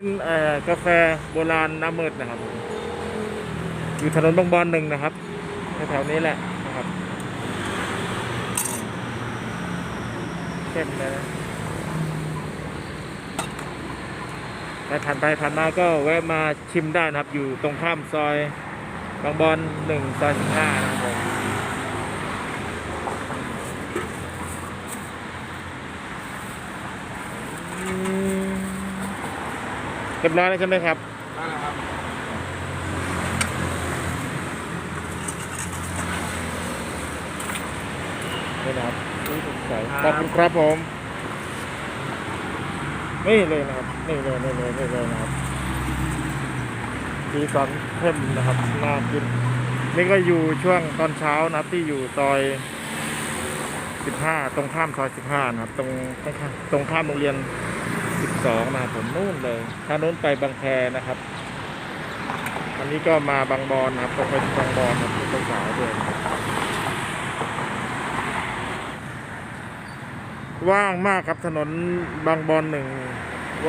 กินกาแฟโบราณน้ำมืดนะครับ อยู่ถนนบางบอนหนึ่งนะครับแถวๆนี้แหละนะครับเข้มเลยนะใครผ่านไปผ่านมาก็แวะมาชิมได้นะครับ อยู่ตรงข้ามซอยบางบอนหนึ่งซอยสิบห้านะครับผมอืม เรียบร้อยแล้วใช่ไหมครับนั่นแหละครับนี่นะครับนี่สงสัยขอบคุณครับผมนี่เลยนะครับนี่เลยนี่เลยนี่เลยนะครับสีสันเข้มนะครับน่ากินนี่ก็อยู่ช่วงตอนเช้านะครับที่อยู่ซอย15 ตรงข้ามซอย15นะครับ ตรงข้างๆตรงข้ามโรงเรียน 12นะครับผมนู่นเลยถ้านู้นไปบางแคนะครับ อันนี้ก็มาบางบอนนะครับตรงไปบางบอนนะครับตรงสายด้วยนว่างมากครับถนนบางบอนหนึ่ง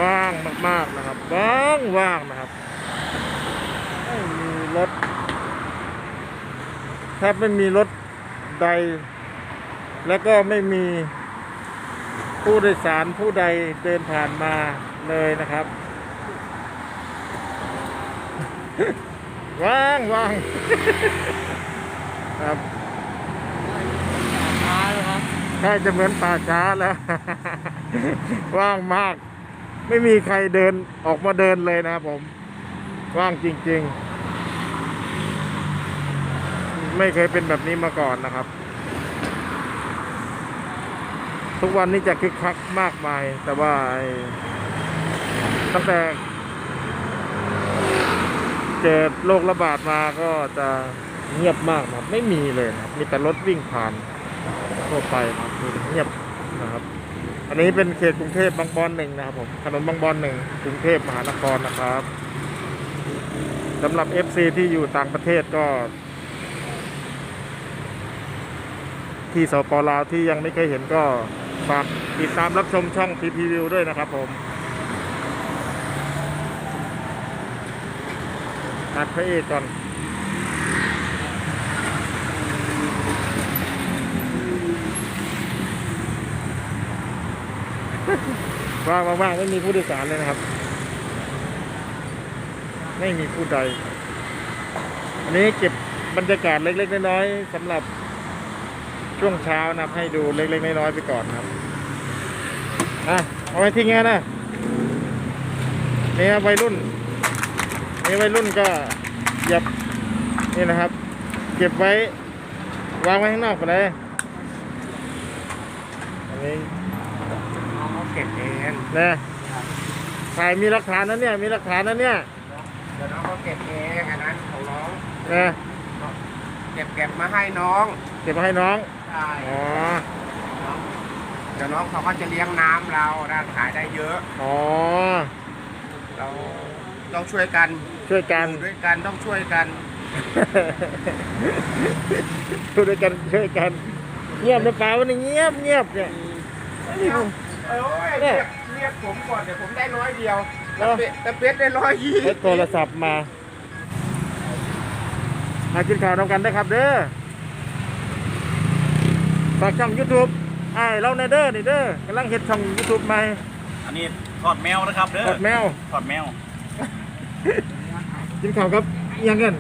ว่างมากๆนะครับว่างว่างนะครับไม่มีรถแทบไม่มีรถใด แล้วก็ไม่มี ผู้โดยสารผู้ใดเดินผ่านมาเลยนะครับ ว่างว่างครับช้าเลยครับใช่จะเหมือนป่าช้าแล้ว ว่างมาก ไม่มีใครเดินออกมาเดินเลยนะครับผม ว่างจริง ๆ ไม่เคยเป็นแบบนี้มาก่อนนะครับ ทุกวันนี้จะคึกคักมากมาย แต่ว่าตั้งแต่เกิดโรคระบาดมาก็จะเงียบมากนะครับ ไม่มีเลยนะครับ มีแต่รถวิ่งผ่านทั่วไปนะครับเงียบนะครับ อันนี้เป็นเขตกรุงเทพบางบอนหนึ่งนะครับผมถนนบางบอนหนึ่งกรุงเทพมหานครนะครับสำหรับ FC ที่อยู่ต่างประเทศก็ ที่สปลาวที่ยังไม่เคยเห็นก็ ฝากติดตามรับชมช่อง PP View ด้วยนะครับผมตัดพระเอกก่อนว่างว่างๆไม่มีผู้โดยสารเลยนะครับ ไม่มีผู้ใด อันนี้เก็บบรรยากาศเล็ก ๆ น้อยๆสำหรับ ช่วงเช้านะครับให้ดูเล็กๆน้อยๆไปก่อนนะครับอะเอาไว้ที่งานนะนี่ครับวัยรุ่นนี่วัยรุ่นก็เหยับนี่นะครับ เก็บไว้ วางไว้ข้างนอกไปเลยอันนี้น้องเขาเก็บเองนะถ่ายมีหลักฐานนะเนี่ย มีหลักฐานนะเนี่ยเดี๋ยวน้องเขาเก็บเองอันนั้นของน้องนะเก็บเก็บมาให้น้อง เก็บมาให้น้อง ใช่อ๋อน้องเดี๋ยวน้องเขาก็จะเลี้ยงน้ำเราได้ขายได้เยอะ อ๋อเราต้องช่วยกันช่วยกัน อยู่ด้วยกันต้องช่วยกัน ช่วยด้วยกันช่วยกัน เงียบหรือเปล่าวันนี้เงียบเงียบเนี่ยไม่มีผู้ เอ้ยเนี่เรียยกเรียกผมก่อนเดี๋ยวผมได้ร้อยเดียวแล้แต่วเป็ดแต่เป็ดได้ร้อยยี่ใช้โทรศัพท์มามากินข้าวน้ำกันได้ครับเด้อ ฝากช่อง YouTube ไอ้ายเราในเด้อนี่เด้อกำลังเฮ็ดช่อง YouTube ใหม่อันนี้ทอดแมวนะครับเด้อกดแมวทอดแมวกินข้าวครับอิหยังกัน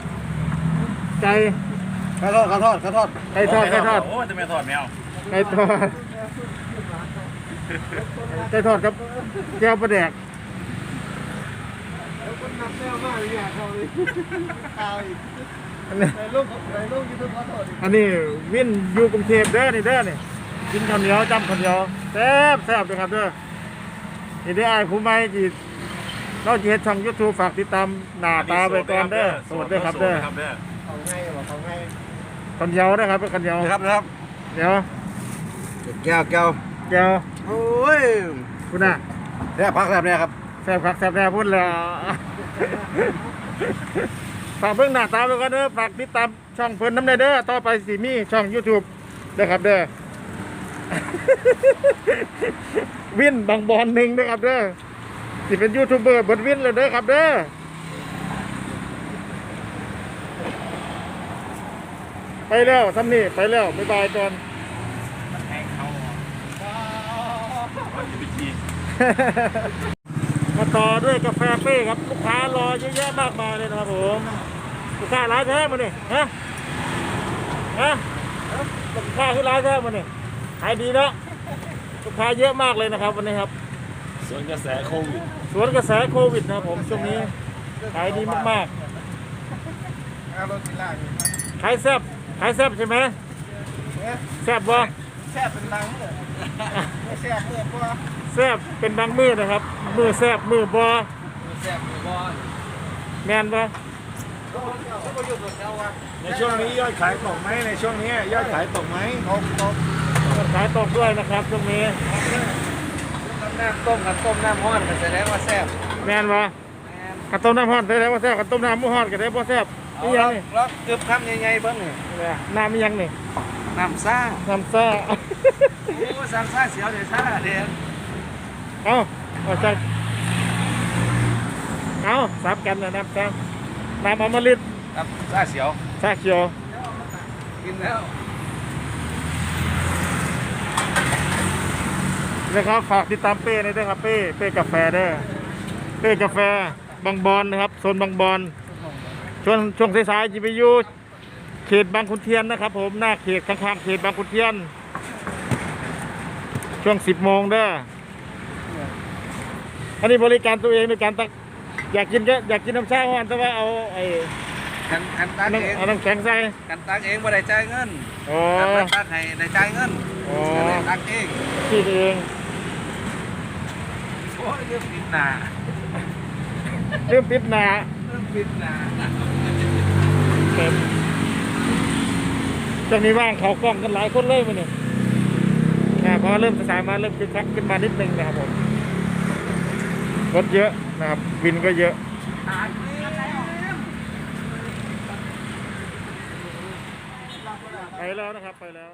ไก่ขอโทษขอโทษขอโทษไก่ทอดไก่ทอดโอ้จะไม่ทอดแมวไก่ทอดไก่ทอดครับแก้วปลาแดก อันนี้อันนี้วินอยู่กรุงเทพเด้อนี่เด้อนี่กินข้าวเหนียวจำข้าวเหนียวแซ่บแซ่บเลยครับเด้อนี่ได้อายผู้ใหม่จีเราจะเฮ็ดช่องยูทูบฝากติดตามหน้าตาไปก่อนเด้อสวัสดีครับเด้อครับเด้อเขาให้บอกเขาให้ข้าวเหนียวนะครับเป็นข้าวเหนียวครับครับเดี๋ยวแก้วแก้วแก้วโอ้ยคุณน่ะเนี่ยพักแบบเนี้ยครับแซ่บครับแซ่บแน่พูดเลย ฝากเบิ่งหน้าตาไปก่อนเด้อฝากติดตามช่องเพิ่นน้ำเด้อเด้อต่อไปสิมีช่อง YouTube เด้อครับเด้อ วินบางบอนหนึ่งเด้อครับเด้อสิเป็นยูทูบเบอร์เบิดวินเลยเด้อครับเด้อไปแล้วทำนี่ไปแล้วบ๊ายบายก่อนแทงเขารถจะไปขี่ มาต่อด้วยกาแฟเป้ครับลูกค้ารอเยอะแยะมากมายเลยนะครับผมลูกค้าร้ายแท้มาเนี่ยฮะฮะลูกค้าคือร้ายแท้มาเนี่ยขายดีเนาะลูกค้าเยอะมากเลยนะครับวันนี้ครับส่วนกระแสโควิดสวนกระแสโควิดนะครับผมช่วงนี้ขายดีมากเอารถที่ล่างนี่ๆขายแซ่บขายแซ่บใช่ไหมเนี่ยแซ่บบ่แซ่บเป็นลังเลย ไม่แซ่บเมื่อเพราะว่าแซ่บเป็นบางมือนะครับ มือแซ่บมือบอแซ่บมือบอลแมนบ่ก็ก็อยู่กับเขาว่าในช่วงนี้ยอดขายตกไหมในช่วงนี้ยอดขายตกไหมตกตกขายตกด้วยนะครับช่วงนี้น้ำต้มกับต้มน้ำห้อนมันแสดงว่าแซ่บแมนบ่กระต้มน้ำฮ้อนได้แล้วบ่แซ่บกระต้มน้ำบ่ฮ้อนก็ได้บ่แซ่บเอานี่ยังนี่ล็อกเกือบคำยังไงเบิ้งนี่เนี่ยน้ำมียังนี่ น้ำซ่าน้ำซ่า โอ้สั่งซ่าเสียวเดี๋ยวซ่าเดี๋ยวเอาเอาใจเอาสับกันนะน้ำซ่าน้ำอมฤตครับซ่าเสียวชาเขียวกินแล้วนะครับฝากติดตามเป้ในอยด้วยครับเป้เป้กาแฟเด้อเป้กาแฟบางบอนนะครับโซนบางบอนช่วงช่วงสายๆจะไปอยู่ เขตบางขุนเทียนนะครับ ผมหน้าเขตข้างๆเขตบางขุนเทียน ช่วง10โมงเด้ออันนี้บริการตัวเองในการตักอยากกินก็อยากกินน้ำชาห้อนแต่ว่าเอาไอ้กันกันตักน้ำเองเอาน้ำแข็งใส่กันตักเองไม่ได้จ่ายเงินโอ้กันมาตักให้ได้จ่ายเงินโอ้ก็เลยตักเองคิดเองโอ้ยเรื่องปิดหนาเริ่มปิดหนาเรื่องปิดหนาเต็ม ช่วงนี้ว่างเขากล้องกันหลายคนเลยมันเนี่ยพอเริ่มสายมาเริ่มคึกคักขึ้นมานิดนึงนะครับผมรถเยอะนะครับวินก็เยอะไปแล้วนะครับไปแล้ว